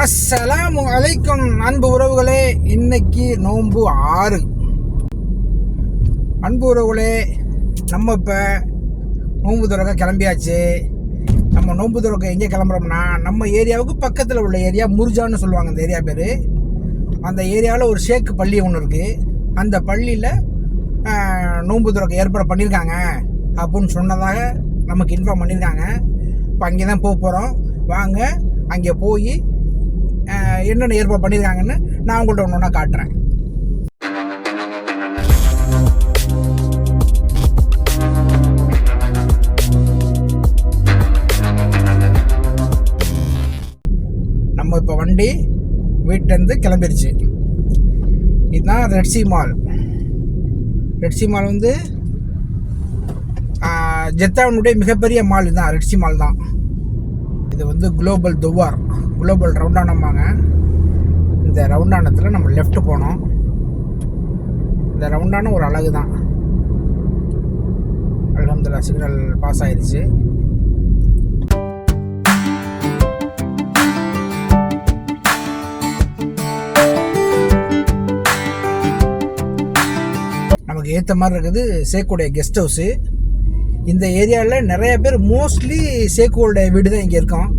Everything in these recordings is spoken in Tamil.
அஸ்ஸலாமு அலைக்கும் அன்பு உறவுகளே இன்னைக்கு நோன்பு ஆறு. அன்பு உறவுகளே நம்ம இப்போ நோன்பு துறக்க கிளம்பியாச்சு. நம்ம நோன்பு துறக்க எங்கே கிளம்புறோம்னா நம்ம ஏரியாவுக்கு பக்கத்தில் உள்ள ஏரியா முர்ஜான்னு சொல்லுவாங்க அந்த ஏரியா பேர். அந்த ஏரியாவில் ஒரு ஷேக்கு பள்ளி ஒன்று இருக்குது அந்த பள்ளியில் நோன்பு துறக்க ஏற்பாடு பண்ணியிருக்காங்க. அப்படின்னு சொன்னதாக நமக்கு இன்ஃபார்ம் பண்ணியிருக்காங்க. இப்போ அங்கே தான் போக போகிறோம் வாங்க அங்கே போய் என்னென்ன ஏற்பாடு பண்ணியிருக்காங்கன்னு நான் உங்கள்கிட்ட ஒன்று ஒன்றா காட்டுறேன். நம்ம இப்போ வண்டி வீட்டிலேருந்து கிளம்பிருச்சு. இதுதான் ரெட்சி மால் ரெட்சி மால் வந்து ஜெத்தாவனுடைய மிகப்பெரிய மால் இதுதான். ரெட்சி மால் தான். இது வந்து குளோபல் துவார். குளோபல் ரவுண்டானம்பாங்க இந்த ரவுண்டானத்தில் நம்ம லெஃப்ட் போனோம். இந்த ரவுண்டான ஒரு அழகு தான் அலமதுல்லா சிக்னல் பாஸ் ஆயிடுச்சு. நமக்கு ஏற்ற மாதிரி இருக்குது சேக்குடைய கெஸ்ட் ஹவுஸு இந்த ஏரியாவில் நிறைய பேர் மோஸ்ட்லி சேக்குவோட வீடு தான் இங்கே இருக்கும்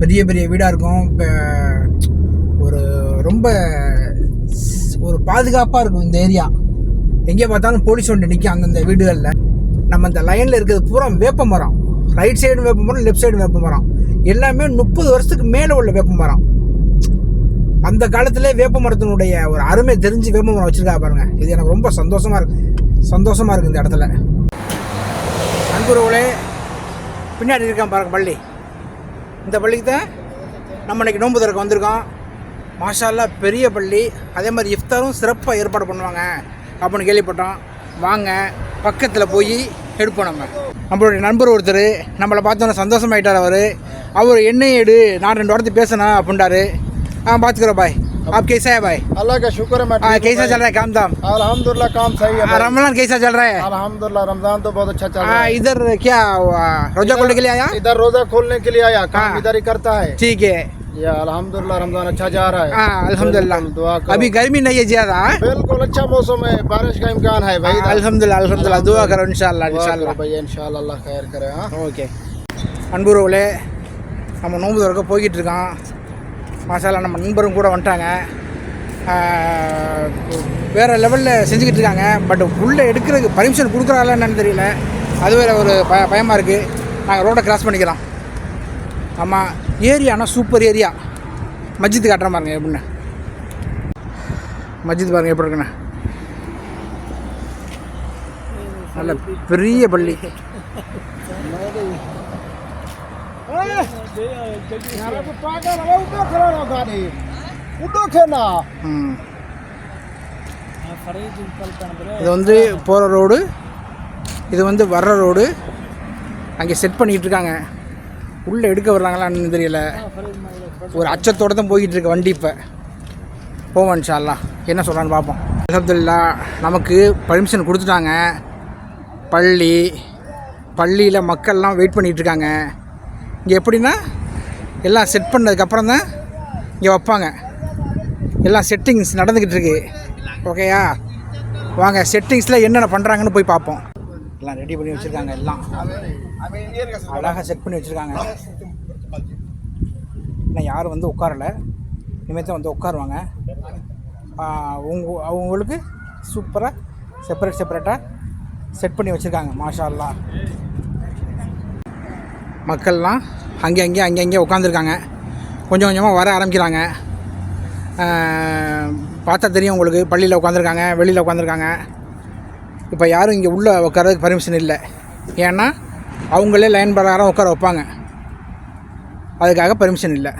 பெரிய பெரிய வீடாக இருக்கும். இப்போ ஒரு ரொம்ப ஒரு பாதுகாப்பாக இருக்கும் இந்த ஏரியா. எங்கே பார்த்தாலும் போலீஸ் ஒன்று நிற்கும் அந்தந்த வீடுகளில். நம்ம இந்த லைனில் இருக்கிறது பூரா வேப்ப மரம். ரைட் சைடு வேப்ப மரம் லெஃப்ட் சைடு வேப்ப மரம். எல்லாமே முப்பது வருஷத்துக்கு மேலே உள்ள வேப்ப மரம். அந்த காலத்திலே வேப்ப மரத்தினுடைய ஒரு அருமை தெரிஞ்சு வேப்ப மரம் வச்சிருக்கா பாருங்கள் இது எனக்கு ரொம்ப சந்தோஷமாக இருக்குது சந்தோஷமாக இருக்குது இந்த இடத்துல. அன்புறவுகளே பின்னாடி இருக்கேன் பாருங்க பள்ளி. இந்த பள்ளிக்கு தான் நம்ம இன்றைக்கி நோம்பு திறக்க வந்திருக்கோம். மாஷால்லா பெரிய பள்ளி. அதே மாதிரி இஃப்தாரும் சிறப்பாக ஏற்பாடு பண்ணுவாங்க அப்படின்னு கேள்விப்பட்டோம். வாங்க பக்கத்தில் போய் எடுப்போம் நம்ம. நம்மளுடைய நண்பர் ஒருத்தர் நம்மளை பார்த்தோன்னே சந்தோஷமாயிட்டார் அவர். அவர் என்ன எடு நான் ரெண்டு வாரத்துக்கு பேசினேன் அப்படின்ட்டாரு ஆ பார்த்துக்குறோம் பாய். आप कैसा है भाई अल्लाह का शुक्र है मैं हाँ, ठीक हूँ कैसा भाई। चल रहा है काम धाम अल्हम्दुलिल्लाह काम सही है हाँ, भाई। रमजान कैसा चल रहा है अल्हम्दुलिल्लाह रमजान तो बहुत अच्छा चल रहा हाँ है इधर क्या हुआ, रोजा खोलने के लिए आया इधर रोजा खोलने के लिए आया हाँ। काम इधर ही करता है ठीक है ये अल्हम्दुलिल्लाह रमजान अच्छा जा रहा है हाँ अल्हम्दुलिल्लाह बिल्कुल, दुआ करो। अभी गर्मी नहीं है ज्यादा हाँ? बिल्कुल अच्छा मौसम है बारिश का इम्कान है भाई इधर। अल्हम्दुलिल्लाह अल्हम्दुलिल्लाह दुआ करो इंशाल्लाह दुआ करो इंशाल्लाह भैया इंशाल्लाह अल्लाह खैर करे हाँ ஓகே அன்புறவுகளே நம்ம நோன்பு திறக்க போய்கிட்டு இருக்கோம் மாசாலா நம்ம நண்பரும் கூட வந்துட்டாங்க. வேறு லெவலில் செஞ்சுக்கிட்டு இருக்காங்க. பட் உள்ளே எடுக்கிறதுக்கு பர்மிஷன் கொடுக்குறாங்களா என்னன்னு தெரியல. அது வேற ஒரு ப பயமாக இருக்குது நாங்கள் ரோட்டை கிராஸ் பண்ணிக்கிறோம் ஆமாம் ஏரியானா சூப்பர் ஏரியா மஸ்ஜித் காட்டுற பாருங்க எப்படின்னு. மஸ்ஜித் பாருங்க எப்படி இருக்குண்ணே நல்ல பெரிய பள்ளி. ம். இது வந்து போகிற ரோடு. இது வந்து வர்ற ரோடு. அங்கே செட் பண்ணிக்கிட்டு இருக்காங்க. உள்ளே எடுக்க வர்றாங்களான்னு தெரியல. ஒரு அச்சத்தோடு தான் போய்கிட்டு இருக்கு வண்டி இப்போ. போவோம் இன்ஷால்லா என்ன சொல்கிறான்னு பார்ப்போம். அல்ஹம்துலில்லா நமக்கு பர்மிஷன் கொடுத்துட்டாங்க. பள்ளி பள்ளியில் மக்கள்லாம் வெயிட் பண்ணிகிட்டு இருக்காங்க. இங்கே எப்படின்னா எல்லாம் செட் பண்ணதுக்கப்புறம் தான் இங்கே வைப்பாங்க. எல்லாம் செட்டிங்ஸ் நடந்துக்கிட்டு இருக்கு ஓகேயா வாங்க செட்டிங்ஸில் என்னென்ன பண்ணுறாங்கன்னு போய் பார்ப்போம். எல்லாம் ரெடி பண்ணி வச்சுருக்காங்க எல்லாம். அழகாக செட் பண்ணி வச்சுருக்காங்க. இன்னும் யாரும் வந்து உட்காரல. இனிமேல் வந்து உட்காருவாங்க. உங்க அவங்களுக்கு சூப்பராக செப்பரேட் செப்பரேட்டாக செட் பண்ணி வச்சுருக்காங்க மாஷா மக்கள்லாம் அங்கே அங்கே அங்கே அங்கே உட்காந்துருக்காங்க. கொஞ்சம் கொஞ்சமாக வர ஆரம்பிக்கிறாங்க. பார்த்தா தெரியும் உங்களுக்கு பள்ளியில் உட்காந்துருக்காங்க வெளியில் உட்காந்துருக்காங்க. இப்போ யாரும் இங்கே உள்ளே உட்காரதுக்கு பர்மிஷன் இல்லை. ஏன்னா அவங்களே லைன் பிரகாரம் உட்கார வைப்பாங்க. அதுக்காக பர்மிஷன் இல்லை.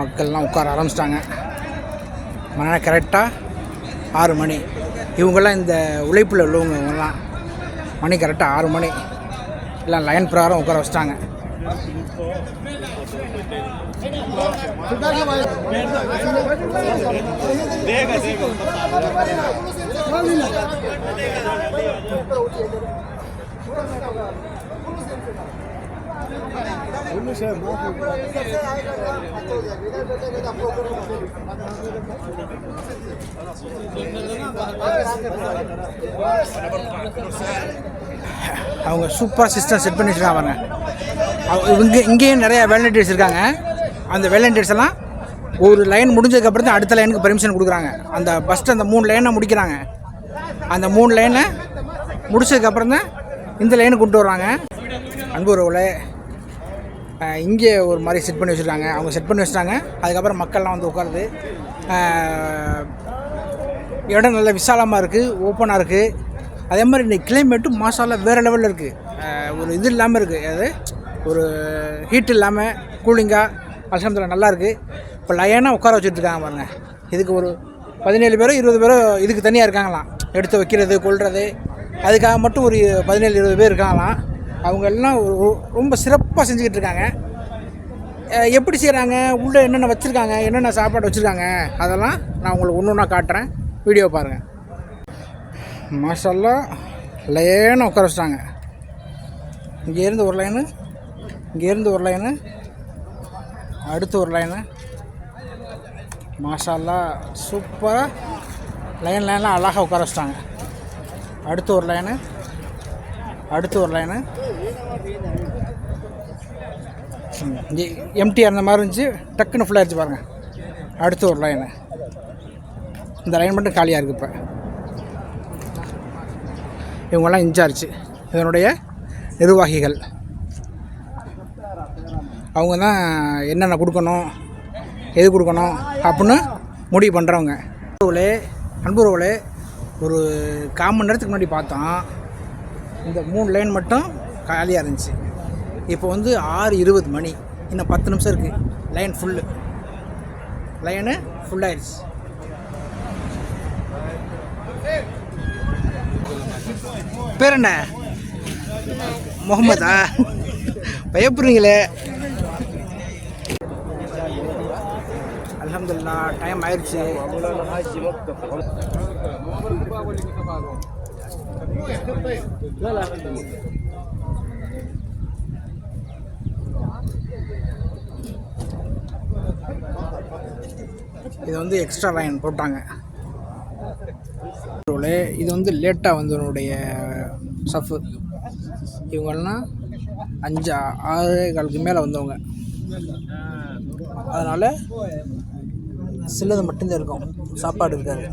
மக்கள்லாம் உட்கார ஆரம்பிச்சிட்டாங்க. மன கரெக்டாக ஆறு மணி. இவங்கெல்லாம் இந்த உழைப்பில் உள்ளவங்க இவங்கெல்லாம் மணி கரெக்டாக ஆறு மணி. எல்லாம் லைன் பிரகாரம் உட்கார வச்சிட்டாங்க. அவங்க சூப்பராக சிஸ்டம் செட் பண்ணிட்டுருக்காங்க பாருங்க. அவங்க இங்கே இங்கேயும் நிறையா வேலண்டியர்ஸ் இருக்காங்க. அந்த வேலண்டியர்ஸ் எல்லாம் ஒரு லைன் முடிஞ்சதுக்கப்புறம் தான் அடுத்த லைனுக்கு பெர்மிஷன் கொடுக்குறாங்க. அந்த ஃபஸ்ட்டு அந்த மூணு லைனை முடிக்கிறாங்க. அந்த மூணு லைனை முடிச்சதுக்கப்புறம் தான் இந்த லைனுக்கு கொண்டு வர்றாங்க. அன்பு உறவுகளை இங்கே ஒரு மாதிரி செட் பண்ணி வச்சுருக்காங்க. அவங்க செட் பண்ணி வச்சுட்டாங்க. அதுக்கப்புறம் மக்கள்லாம் வந்து உட்காருது. இடம் நல்ல விசாலமாக இருக்குது ஓப்பனாக இருக்குது அதே மாதிரி இன்னைக்கு கிளைமேட்டும் மாசாலாம் வேறு லெவலில் இருக்குது ஒரு இது இல்லாமல் இருக்குது அது ஒரு ஹீட் இல்லாமல் கூலிங்காக அலசமத்தில் நல்லா இருக்குது இப்போ லயனாக உட்கார வச்சுட்ருக்காங்க பாருங்கள் இதுக்கு ஒரு பதினேழு பேரோ இருபது பேரோ இதுக்கு தனியாக இருக்காங்களாம். எடுத்து வைக்கிறது கொள்வது அதுக்காக மட்டும் ஒரு பதினேழு இருபது பேர் இருக்காங்களாம். அவங்க எல்லாம் ரொம்ப சிறப்பாக செஞ்சுக்கிட்டு இருக்காங்க. எப்படி செய்கிறாங்க உள்ளே என்னென்ன வச்சுருக்காங்க? என்னென்ன சாப்பாடு வச்சுருக்காங்க? அதெல்லாம் நான் உங்களுக்கு ஒன்று ஒன்றா காட்டுறேன். வீடியோ பாருங்கள் மாஷல்லா லைனாக உட்கார வச்சிட்டாங்க. இங்கேருந்து ஒரு லைனு இங்கேருந்து ஒரு லைனு அடுத்து ஒரு லைனு. மாஷல்லா சூப்பராக லைன் லைன்லாம் அழகாக உட்கார வச்சிட்டாங்க. அடுத்து ஒரு லைனு அடுத்து ஒரு லைனு. இங்கே எம்டி அந்த மாதிரி இருந்துச்சு டக்குன்னு ஃபுல்லாக இருந்துச்சு பாருங்கள் அடுத்து ஒரு லைனு இந்த லைன் மட்டும் காலியாக இருக்குது இப்போ. இவங்கெல்லாம் இன்சார்ஜ் இதனுடைய நிர்வாகிகள். அவங்க தான் என்னென்ன கொடுக்கணும் எது கொடுக்கணும் அப்படின்னு முடிவு பண்ணுறவங்க அன்புறவுகளே அன்புறவுகளே ஒரு கால் மணி நேரத்துக்கு முன்னாடி பார்த்தோம். இந்த மூணு லைன் மட்டும் காலியாக இருந்துச்சு. இப்போ வந்து ஆறு இருபது மணி. இன்னும் பத்து நிமிஷம் இருக்குது லைன் ஃபுல்லு லைனு ஃபுல்லாயிடுச்சு பேர் என்ன? முகமதா? பயப்படுறீங்களே? அலமதுல்லா டைம் ஆயிடுச்சு இது வந்து எக்ஸ்ட்ரா லைன் போட்டாங்க. இது வந்து லேட்டாக வந்தவனுடைய சஃப்பு இவங்கெல்லாம் அஞ்சு ஆறு காலுக்கு மேலே வந்தவங்க. அதனால் சிலது மட்டும்தான் இருக்கும். சாப்பாடு இருக்காது.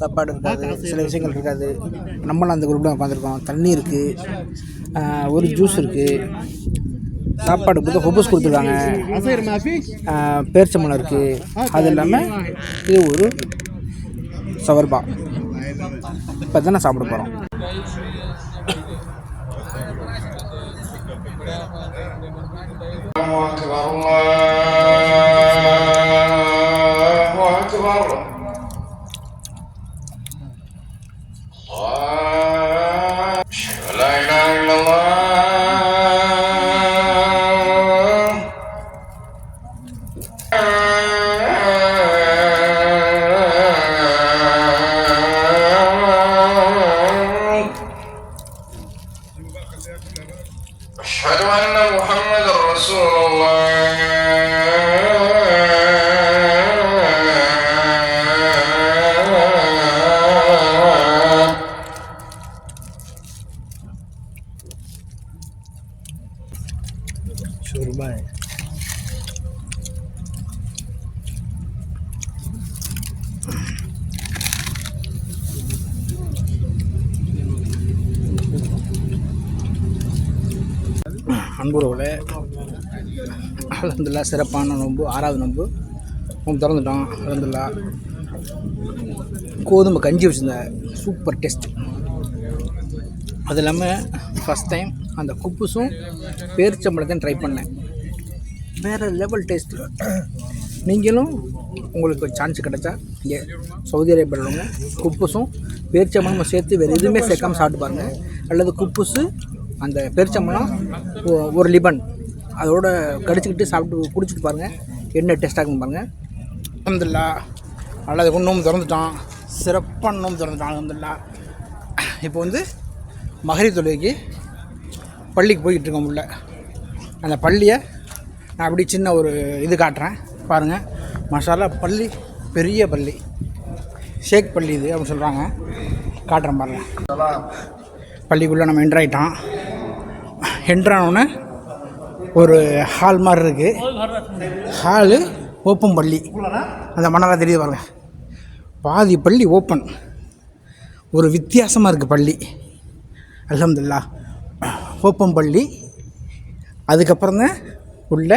சாப்பாடு இருக்காது. சில விஷயங்கள் இருக்காது. நம்மளாம் அந்த குரூப்பில் உட்காந்துருக்கோம் தண்ணி இருக்குது ஒரு ஜூஸ் இருக்குது சாப்பாடு கொடுத்து ஹொபஸ் கொடுத்துருக்காங்க. பேரிச்சம்பளம் இருக்குது அது இல்லாமல் இது ஒரு சவர்பா. இப்போ தானே சாப்பிட போகிறோம் வரலாம் أشهد أن محمد رسول الله. شرباية அன்புறவுல அலந்துல்லா சிறப்பான நோன்பு ஆறாவது நோன்பு. நோம்பு திறந்துட்டோம் அலந்துல்லா கோதுமை கஞ்சி வச்சுருந்தேன் சூப்பர் டேஸ்ட் அது இல்லாமல் ஃபஸ்ட் டைம் அந்த குப்புஸும் பேரிச்சம்பழத்தையும் ட்ரை பண்ணேன். வேறு லெவல் டேஸ்ட்டு நீங்களும் உங்களுக்கு சான்ஸ் கிடைச்சா இங்கே சவுதி அரேபியாவில் உள்ளவங்க குப்புஸும் பேரிச்சம்பழமும் சேர்த்து வேறு எதுவுமே சேர்க்காமல் சாப்பிட்டு பாருங்கள் அல்லது குப்புஸு அந்த பெருச்சம்பளம் ஒரு லிபன். அதோட கடிச்சிக்கிட்டு சாப்பிட்டு குடிச்சிட்டு பாருங்கள் என்ன டேஸ்ட்டாக இருக்குன்னு பாருங்கள் அலமதுல்லா அல்லது நோம்பு திறந்துட்டான். சிறப்பான நோம்பு திறந்துட்டான். அலமதுல்லா இப்போ வந்து மகரி தொழுகைக்கு பள்ளிக்கு போய்கிட்டு இருக்கோம் உள்ள. அந்த பள்ளியை நான் அப்படி சின்ன ஒரு இது காட்டுறேன். பாருங்கள் மசாலா பள்ளி பெரிய பள்ளி. ஷேக் பள்ளி இது அப்படின்னு சொல்கிறாங்க காட்டுறேன் பாருங்கள் பள்ளிக்குள்ளே நம்ம என்ட்ராயிட்டான் என்ட்ரானோன்னே ஒரு ஹால் மாதிரி இருக்குது ஹாலு ஓப்பன் பள்ளி. அந்த மணலாக தெரியுது பாருங்கள் பாதி பள்ளி ஓப்பன் ஒரு வித்தியாசமாக இருக்குது பள்ளி. அலமதுல்லா ஓப்பன் பள்ளி. அதுக்கப்புறம் தான் உள்ள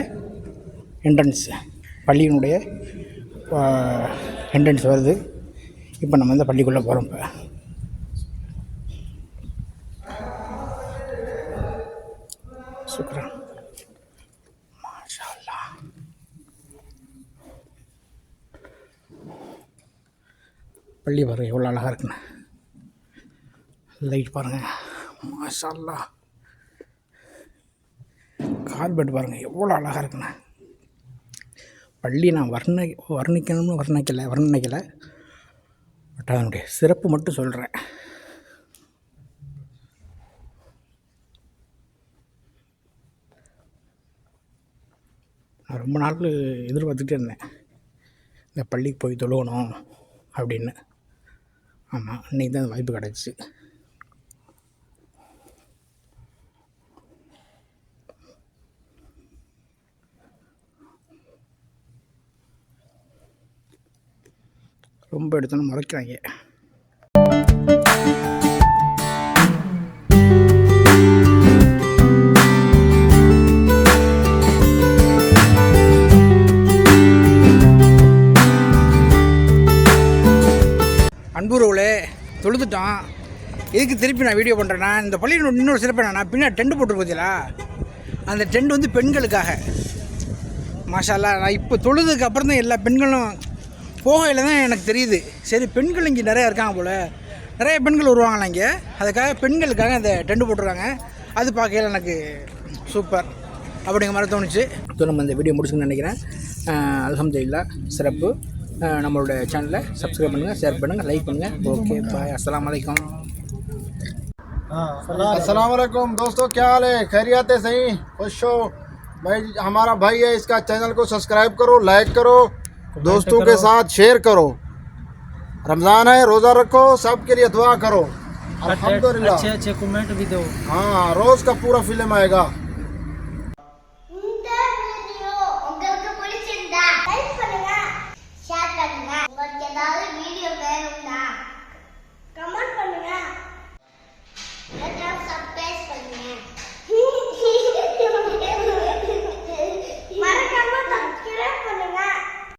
என்ட்ரன்ஸ் பள்ளியினுடைய என்ட்ரன்ஸ் வருது. இப்போ நம்ம இந்த பள்ளிக்குள்ளே போகிறோம் இப்போ. சுக்ரா மாஷா அல்லாஹ். பள்ளி பாருங்க எவ்வளோ அழகாக இருக்குண்ணே லைட் பாருங்கள் மாஷா. கார்பெட் பாருங்கள் எவ்வளோ அழகாக இருக்குண்ணே பள்ளி நான் வர்ண வர்ணிக்கணும்னு வர்ணிக்கலை வர்ணிக்கலை. பட் அதனுடைய சிறப்பு மட்டும் சொல்கிறேன் நான் ரொம்ப நாள் எதிர்பார்த்துட்டே இருந்தேன். இந்த பள்ளிக்கு போய் தொழுகணும் அப்படின்னு. ஆமாம் இன்றைக்கி தான் அந்த வாய்ப்பு கிடச்சிச்சு ரொம்ப எடுத்தோன்னு முறைக்கிறாங்க. அன்புறவுகளே தொழுதுட்டோம் எதுக்கு திருப்பி நான் வீடியோ பண்ணுறேன்னா இந்த பள்ளியில் இன்னொரு சிறப்பு என்னென்னா பின்னாடி டென்ட் போட்டு பார்த்தீங்களா அந்த டென்ட் வந்து பெண்களுக்காக. மாஷாலா நான் இப்போ தொழுதுக்கு அப்புறம் தான் எல்லா பெண்களும் போகையில் தான் எனக்கு தெரியுது. சரி பெண்கள் இங்கே நிறையா இருக்காங்க போல். நிறைய பெண்கள் வருவாங்களா இங்கே. அதுக்காக பெண்களுக்காக அந்த டென்ட் போட்டுருக்காங்க. அது பார்க்கையில் எனக்கு சூப்பர் அப்படிங்கிற மாதிரி தோணுச்சு. ஸோ நம்ம இந்த வீடியோ முடிச்சுன்னு நினைக்கிறேன். அலமதுல்லா சிறப்பு. நம்மளோட சேனலை சப்ஸ்கிரைப் பண்ணுங்கள் ஷேர் பண்ணுங்கள் லைக் பண்ணுங்கள் ஓகே பாய் அஸ்ஸலாமு அலைக்கும் अस्सलाम वालेकुम दोस्तों क्या हाल है खैरियत है सही खुश हो भाई हमारा भाई है इसका चैनल को सब्सक्राइब करो लाइक करो दोस्तों के साथ शेयर करो रमज़ान है रोज़ा रखो सबके लिए दुआ करो अल्हम्दुलिल्लाह अच्छे अच्छे कमेंट भी दो हाँ रोज़ का पूरा फिल्म आएगा